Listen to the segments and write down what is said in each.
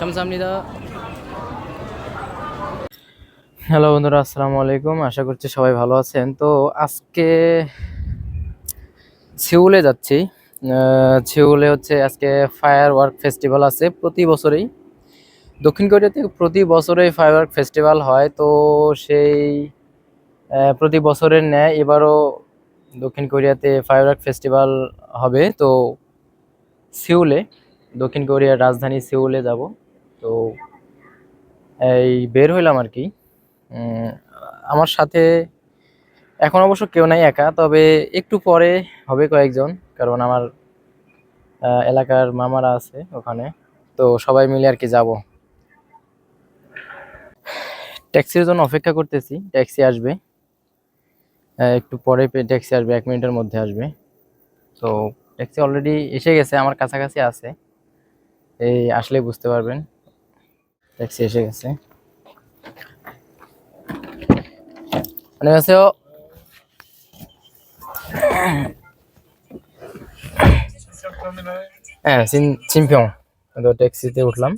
감사합니다. Hello বন্ধুরা আসসালামু আলাইকুম আশা করছি সবাই ভালো আছেন তো আজকে সিউলে যাচ্ছি আহ, সিউলে হচ্ছে আজকে ফায়ার ওয়ার্ক ফেস্টিভ্যাল আছে প্রতি বছরেই দক্ষিণ কোরিয়াতে প্রতি বছরেই ফায়ার ওয়ার্ক ফেস্টিভ্যাল হয় তো সেই আহ, প্রতি বছরের ন্যায় এবারও দক্ষিণ কোরিয়াতে ফায়ার ওয়ার্ক ফেস্টিভ্যাল হবে তো সিউলে দক্ষিণ কোরিয়ার রাজধানী সিউলে যাব। তো এই বের হইলাম আর কি। আমার সাথে এখন অবশ্য কেউ নাই একা, তবে একটু পরে হবে কয়েকজন, কারণ আমার এলাকার মামারা আছে ওখানে। তো সবাই মিলে আর কি যাব। ট্যাক্সির জন্য অপেক্ষা করতেছি, ট্যাক্সি আসবে। একটু পরে ট্যাক্সি আসবে, এক মিনিটের মধ্যে আসবে। তো ট্যাক্সি অলরেডি এসে গেছে, আমার কাছাকাছি আছে। এই আসলে বুঝতে পারবেন ট্যাক্সি এসে গেছে 안녕하세요. হ্যাঁ চিন চিনপিং তো ট্যাক্সিতে উঠলাম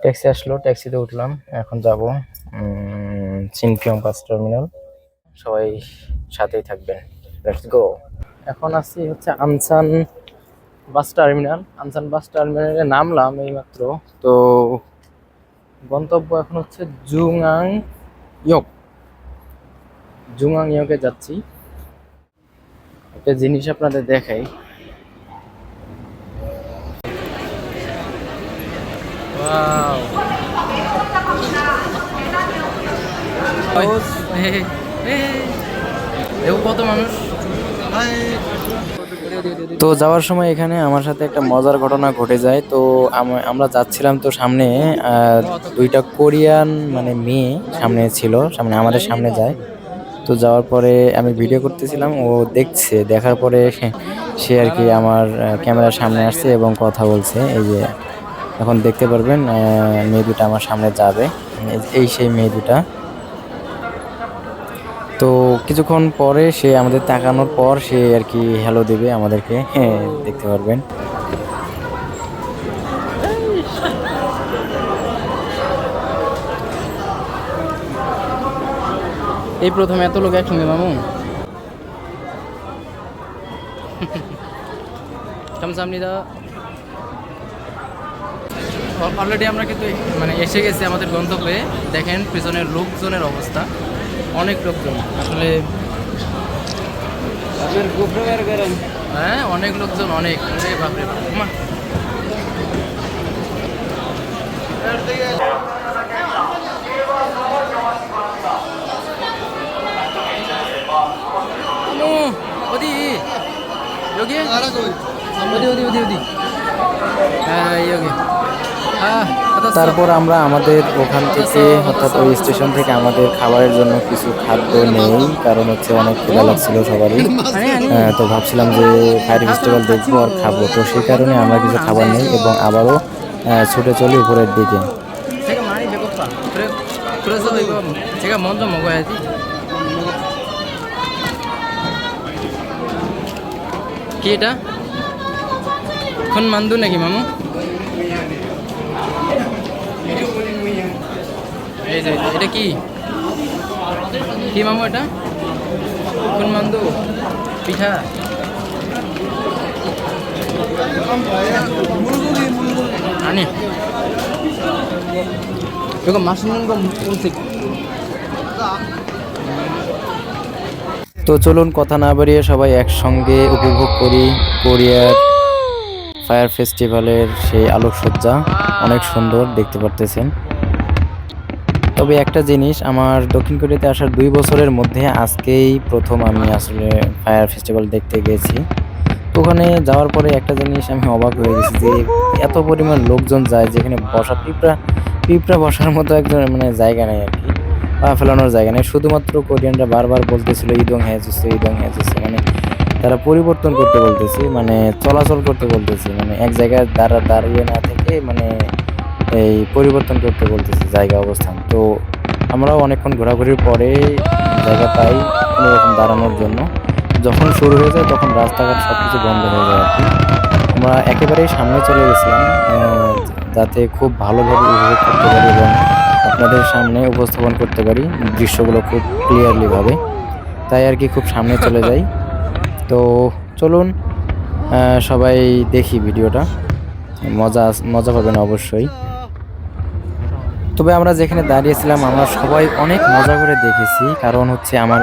ট্যাক্সি আসলো ট্যাক্সিতে উঠলাম এখন যাব চিনপিং বাস টার্মিনাল সবাই সাথেই থাকবেন লেটস গো এখন আছি হচ্ছে আনসান বাস টার্মিনাল। আনসান বাস টার্মিনালে নামলাম এইমাত্র। তো গন্তব্য এখন হচ্ছে জুংআং ইয়ক জুংআং ইয়কে যাচ্ছি। একটা জিনিস আপনাদের দেখাই। কত মানুষ? তো যাওয়ার সময় এখানে আমার সাথে একটা মজার ঘটনা ঘটে যায়। তো আমরা যাচ্ছিলাম তো সামনে দুইটা কোরিয়ান মানে মেয়ে সামনে ছিল, সামনে আমাদের সামনে যায়। তো যাওয়ার পরে আমি ভিডিও করতেছিলাম, ও দেখছে, দেখার পরে সে- আর কি আমার ক্যামেরার সামনে আসছে এবং কথা বলছে। এই যে, এখন দেখতে পারবেন মেয়ে দুটা আমার সামনে যাবে। এই সেই মেয়ে দুটা। তো কিছুক্ষণ পরে সে আমাদের তাকানোর পর সে আর কি হ্যালো দেবে আমাদেরকে। হ্যাঁ দেখতে পারবেন। এই প্রথমে এত লোক একসঙ্গে, মামু? কামসামনিদা অলরেডি আমরা কিন্তু মানে এসে গেছি আমাদের গন্তব্যে। দেখেন, পিছনের লোকজনের অবস্থা। অনেক লোকজন আসলে হ্যাঁ অনেক লোকজন অনেক ওরে বাপরে বাপ মা। 어머 어디 여기? 어디 어디 어디 어디 아 여기 아 받았어 তারপর আমরা আমাদের ওখান থেকে অর্থাৎ ওই স্টেশন থেকে আমাদের খাবারের জন্য কিছু খাদ্য নেই, কারণ হচ্ছে অনেক খেলা লাগছিল সবারই। হ্যাঁ, তো ভাবছিলাম যে ফায়ার ফেস্টিভ্যাল দেখব আর খাব। তো সেই কারণে আমরা কিছু খাবার নেই এবং আবারও ছুটে চলি উপরের দিকে। কি এটা? এখন মান্দু নাকি, মামু? এই যে এটা কি কি মামু এটা কোন মান্দু পিঠা 아니 이거 맛있는 거 음식 তো চলুন কথা না বাড়িয়ে সবাই একসঙ্গে উপভোগ করি কোরিয়ার ফায়ার ফেস্টিভ্যালের সেই আলোকসজ্জা অনেক সুন্দর দেখতে পারতেছেন তবে একটা জিনিস, আমার দক্ষিণ কোরিয়াতে আসার দুই বছরের মধ্যে আজকেই প্রথম আমি আসলে ফায়ার ফেস্টিভ্যাল দেখতে গেছি। ওখানে যাওয়ার পরে একটা জিনিস আমি অবাক হয়ে গেছি যে এত পরিমাণ লোকজন যায় যেখানে বসা, পিঁপড়া পিঁপড়া বসার মতো একজন মানে জায়গা নেই আর কি, পা ফেলানোর জায়গা নেই। শুধুমাত্র কোরিয়ানরা বারবার বলতেছিল ইদং হ্যাজেছে ইদং হ্যাজেছে মানে তারা পরিবর্তন করতে বলতেছি মানে চলাচল করতে বলতেছি। মানে এক জায়গায় দাঁড়া, দাঁড়িয়ে না থেকে মানে এই পরিবর্তন করতে বলতেছি, জায়গা, অবস্থান। তো আমরাও অনেকক্ষণ ঘোরাঘুরির পরে জায়গা পাই কোনো রকম দাঁড়ানোর জন্য। যখন শুরু হয়ে যায় তখন রাস্তাঘাট সব কিছু বন্ধ হয়ে যায় আর কি। আমরা একেবারেই সামনে চলে গেছিলাম যাতে খুব ভালোভাবে উপভোগ করতে পারি এবং আপনাদের সামনে উপস্থাপন করতে পারি দৃশ্যগুলো খুব ক্লিয়ারলিভাবে তাই আর কি খুব সামনে চলে যাই। তো চলুন সবাই দেখি ভিডিওটা। মজা মজা পাবেন অবশ্যই। তবে আমরা যেখানে দাঁড়িয়েছিলাম, আমরা সবাই অনেক মজা করে দেখেছি। কারণ হচ্ছে আমার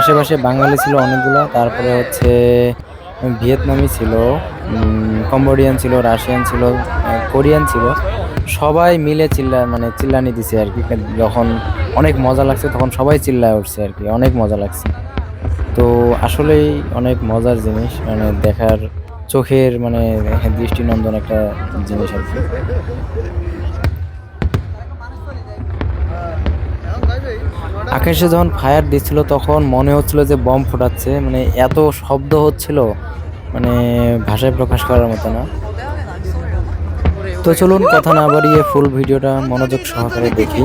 আশেপাশে বাঙালি ছিল অনেকগুলো, তারপরে হচ্ছে ভিয়েতনামি ছিল কম্বোডিয়ান ছিল, রাশিয়ান ছিল, কোরিয়ান ছিল। সবাই মিলে চিল্লা মানে চিল্লানি দিছে আর কি। যখন অনেক মজা লাগছে, তখন সবাই চিল্লায় উঠছে আর কি। অনেক মজা লাগছে। তো আসলেই অনেক মজার জিনিস মানে দেখার চোখের মানে দৃষ্টিনন্দন একটা জিনিস আর কি। আকাশে যখন ফায়ার দিচ্ছিল, তখন মনে হচ্ছিল যে বম ফোটাচ্ছে। মানে এত শব্দ হচ্ছিল মানে ভাষায় প্রকাশ করার মতো না। তো চলুন কথা না বাড়িয়ে ফুল ভিডিওটা মনোযোগ সহকারে দেখি।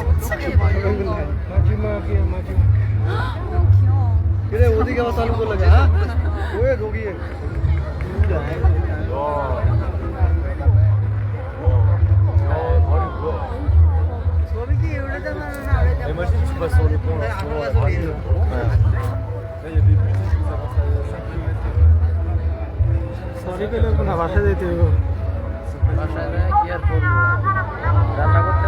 칙칙해 막 이런 거 마지막이야, 마지막. 너무 귀여워 그래, 어디 가서 사는 걸로 가? 왜 거기? সরি পেলে না বাসা যেতে হবে বাসায় যায় কি আর করবো রান্না করতে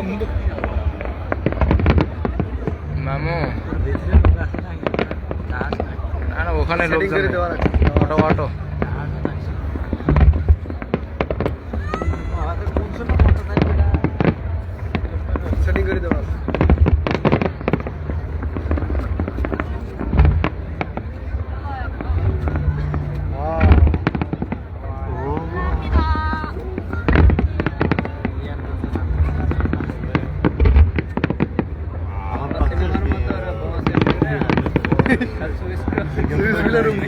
বন্ধ মামু না না ওখানে লোক Setting করে দেওয়া আছে। Auto auto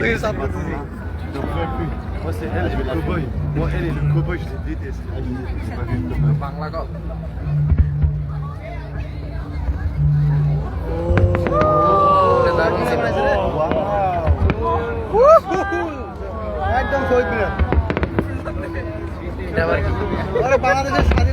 সুইচগুলোর রুম থেকে সাফ করতেছি। Você é ele, cowboy. Moi, elle est le cowboy, je l'ai détesté. Ah, je l'ai pas vu de Bangla কও এটা দারুণ ছিল। একদম শহীদ মিনার এটা আবার কি আরে বাংলাদেশের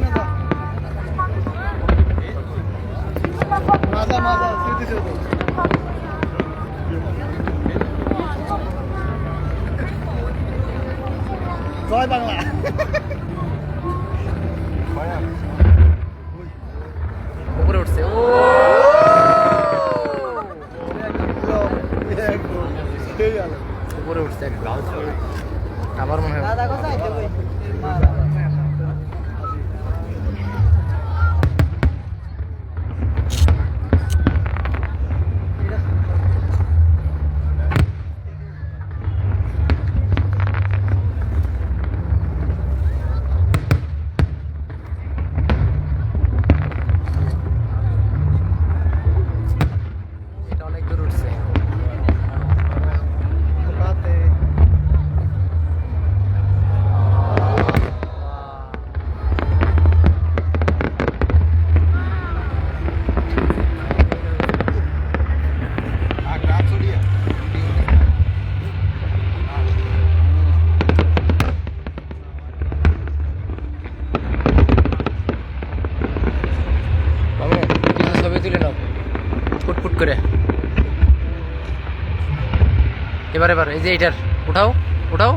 এবার এবার এই যে এইটার উঠাও উঠাও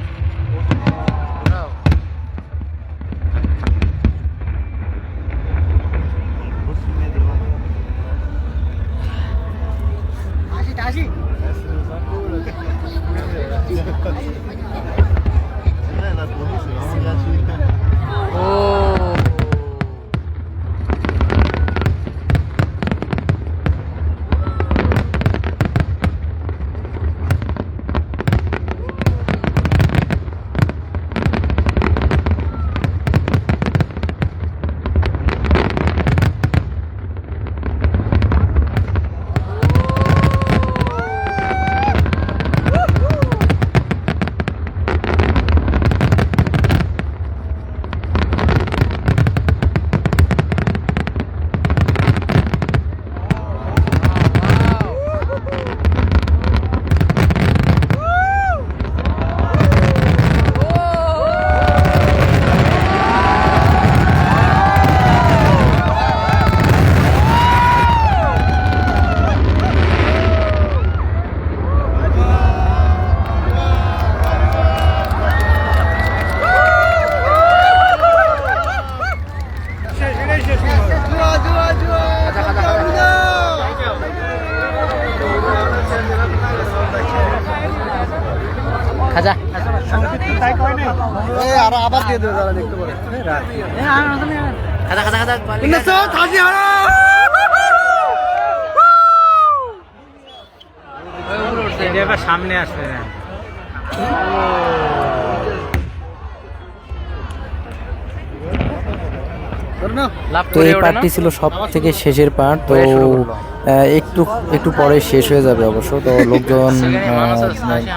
উঠাও আসি আসি La tournée, c'est vraiment gratuit. ও দেখতে 가자 가자 빨리 끝났어 উন্নতশো খাসি হারা সামনে আসবে না তো এই পার্টটি ছিল সব থেকে শেষের পার্ট তো একটু একটু পরে শেষ হয়ে যাবে অবশ্য তো লোকজন আহ,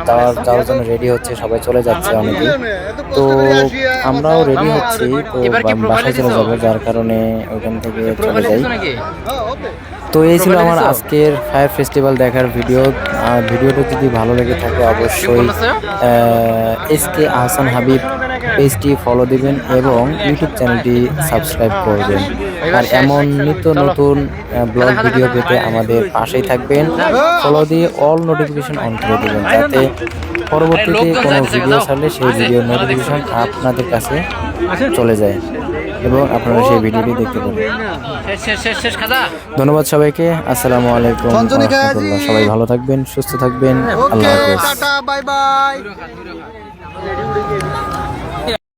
যাওয়ার যাওয়ার জন্য রেডি হচ্ছে সবাই চলে যাচ্ছে অনেকে তো আমরাও রেডি হচ্ছি তো বাসায় চলে? যাব যার কারণে ওইখান থেকে চলে যাই। তো এই ছিল আমার আজকের ফায়ার ফেস্টিভ্যাল দেখার ভিডিও আর ভিডিওটা যদি ভালো লেগে থাকে অবশ্যই এস কে আহসান হাবিব পেজটি ফলো দিবেন এবং ইউটিউব চ্যানেলটি সাবস্ক্রাইব করবেন আর এমন নিত্য নতুন ব্লগ ভিডিও পেতে আমাদের পাশেই থাকবেন। ফলো দিয়ে অল নোটিফিকেশন অন করে দেবেন যাতে পরবর্তীতে কোনো ভিডিও ছাড়লে সেই ভিডিও নোটিফিকেশন আপনাদের কাছে চলে যায় এবং আপনারা সেই ভিডিওটি দেখতে পাবেন। ধন্যবাদ সবাইকে আসসালামু আলাইকুম। সবাই ভালো থাকবেন সুস্থ থাকবেন। আল্লাহ হাফেজ। Bye bye.